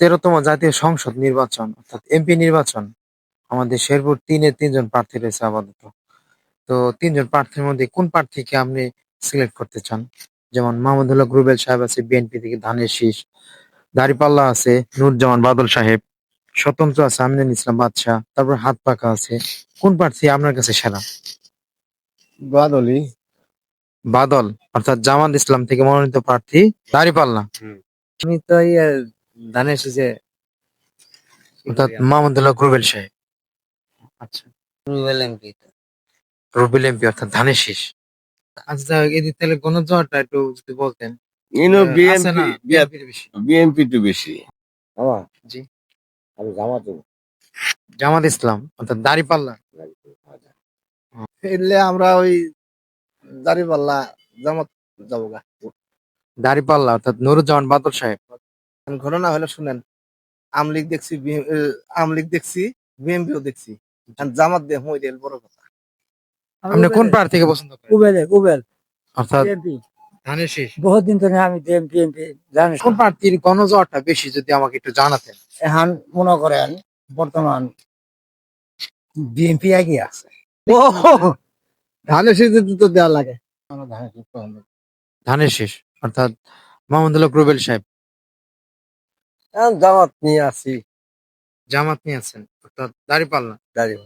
তেরোতম জাতীয় সংসদ নির্বাচন অর্থাৎ এমপি নির্বাচন আমাদের শেরপুর তিনে তিনজন প্রার্থী রয়েছে আপাতত। তো তিনজন প্রার্থীর মধ্যে কোন প্রার্থীকে আপনি সিলেক্ট করতে চান? যেমন মাহমুদুল্লাহ গ্রুবেল সাহেব আছে বিএনপি থেকে ধানের শীষ দাঁড়িপাল্লা আছে নুরজামান বাদল সাহেব স্বতন্ত্র আছে আমিনুল ইসলাম বাদশাহ তারপর হাত পাকা আছে। কোন প্রার্থী আপনার কাছে সেরা? বাদলি বাদল অর্থাৎ জামাত ইসলাম থেকে মনোনীত প্রার্থী দাঁড়িপাল্লা। আমি তো ধানের শীষে অর্থাৎ মাহমুদুল্লাহ গ্রুবেল সাহেব। আচ্ছা রুবেল এমপি রুবেল এমপি অর্থাৎ ধানের শীষ। আচ্ছা এদিক তাহলে গণজোয়ারটা একটু যদি বলতেন। ইনো না? বিএনপি বিএনপির বেশি। বিএনপি বেশি। আমার জি। আমি জামাত। জামাত ইসলাম অর্থাৎ দাঁড়িপাল্লা। এলে আমরা ওই দাঁড়িপাল্লা জামাত যাব গা। দাঁড়িপাল্লা অর্থাৎ নুরুজ্জামান বাদল সাহেব। ঘটনা হলো শুনেন আমলিগ দেখছি আমলিগ দেখছি বিএমপিও দেখছি। জামাত দিয়ে মই রেল বড় কথা। আপনি কোন প্রার্থীকে পছন্দ করেন? উবেল উবেল অর্থাৎ বিএনপি। ধানের শীষ। বহুত দিন ধরে আমি বিএনপি এমপি জানি কোন প্রার্থীর গণজোয়ারটা বেশি যদি আমাকে একটু জানাতেন? এখন মনে করেন বর্তমান বিএনপি এগিয়ে আছে। ও ধানের শীতে তো দেওয়া লাগে। ধানের শীষ অর্থাৎ মাহমুদুল্লাহ গ্রুবেল সাহেব। জামাত নিয়ে আছি জামাত নিয়ে আছেন অর্থাৎ দাঁড়িপাল্লা। দাঁড়িয়ে